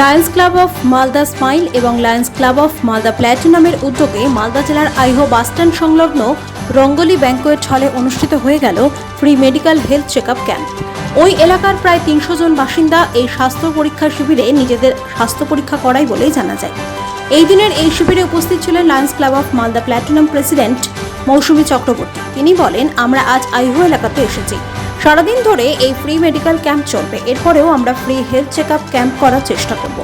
Lions Club of Malda Smile এবং Lions Club of Malda প্ল্যাটিনামের উদ্যোগে মালদা জেলার আইহো বাসস্ট্যান্ড সংলগ্ন রঙ্গলি ব্যাংকোয়েট হলে অনুষ্ঠিত হয়ে গেল free medical health check camp. ওই এলাকার প্রায় তিনশো জন বাসিন্দা এই স্বাস্থ্য পরীক্ষা শিবিরে নিজেদের স্বাস্থ্য পরীক্ষা করাই বলেই জানা যায়। এই দিনের এই শিবিরে উপস্থিত ছিলেন Lions Club of Malda Platinum president Mousumi Chakraborty. তিনি বলেন, আমরা আজ আইহো এলাকাতে এসেছি। সারাদিন ধরে এই ফ্রি মেডিকেল ক্যাম্প চলবে। এরপরেও আমরা ফ্রি হেলথ চেক ক্যাম্প করার চেষ্টা করব।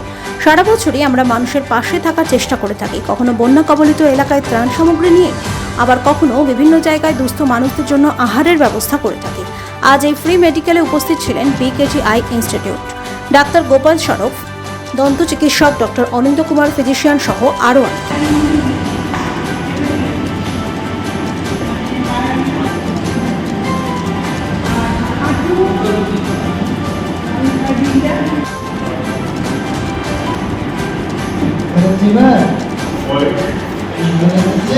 সারা বছরই আমরা মানুষের পাশে থাকার চেষ্টা করে থাকি। কখনো বন্যা কবলিত এলাকায় ত্রাণ সামগ্রী নিয়ে, আবার কখনো বিভিন্ন জায়গায় দুস্থ মানুষদের জন্য আহারের ব্যবস্থা করে থাকি। আজ এই ফ্রি মেডিকেলে উপস্থিত ছিলেন বিকেজি আই ইনস্টিটিউট ডাক্তার গোপাল সরফ দন্ত চিকিৎসক ডক্টর অনিন্দ কুমার ফিজিশিয়ান সহ আরও অনেকে। 你们，你，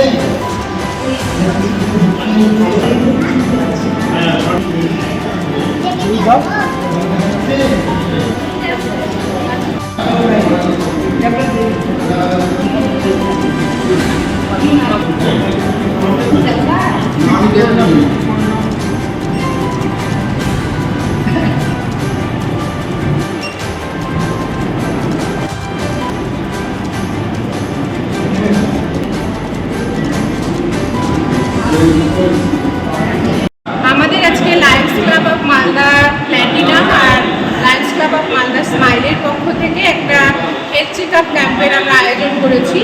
你们，আমাদের আজকে Lions Club of Malda Platinum R Lions Club of Malda স্মাইলের পক্ষ থেকে একটা হেলথ চেক আপ ক্যাম্পের আমরা আয়োজন করেছি।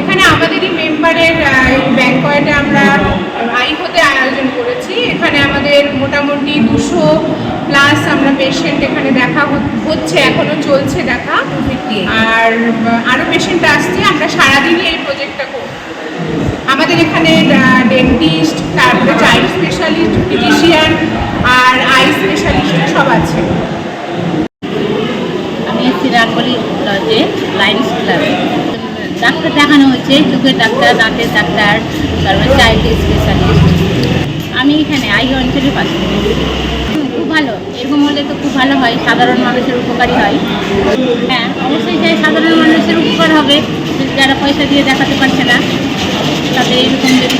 এখানে আমাদেরই মেম্বারের ব্যাংকয়েটে আমরা আইহোতে আয়োজন করেছি। এখানে আমাদের মোটামুটি দুশো প্লাস আমরা পেশেন্ট এখানে দেখা হচ্ছে এখনও চলছে দেখা। আর আরও পেশেন্ট আসছে আমরা সারাদিনই এই প্রজেক্টটা করব। আমাদের এখানে ডেন্টিস্ট তারপরে চাইল্ড স্পেশালিস্ট ফিজিশিয়ান আর আই স্পেশালিস্ট সব আছে। আমি এসেছি রাঙ্গলি লজে লাইন্স ক্লাবে ডাক্তার দেখানো হয়েছে, চোখের ডাক্তার, দাঁতের ডাক্তার তারপরে চাইল্ড স্পেশালিস্ট আমি এখানে আই অঞ্চলে পাশে। খুব ভালো এরকম হলে তো খুব ভালো হয়, সাধারণ মানুষের উপকারী হয়। হ্যাঁ অবশ্যই চাই সাধারণ মানুষের উপকার হবে যারা পয়সা দিয়ে দেখাতে পারছে না।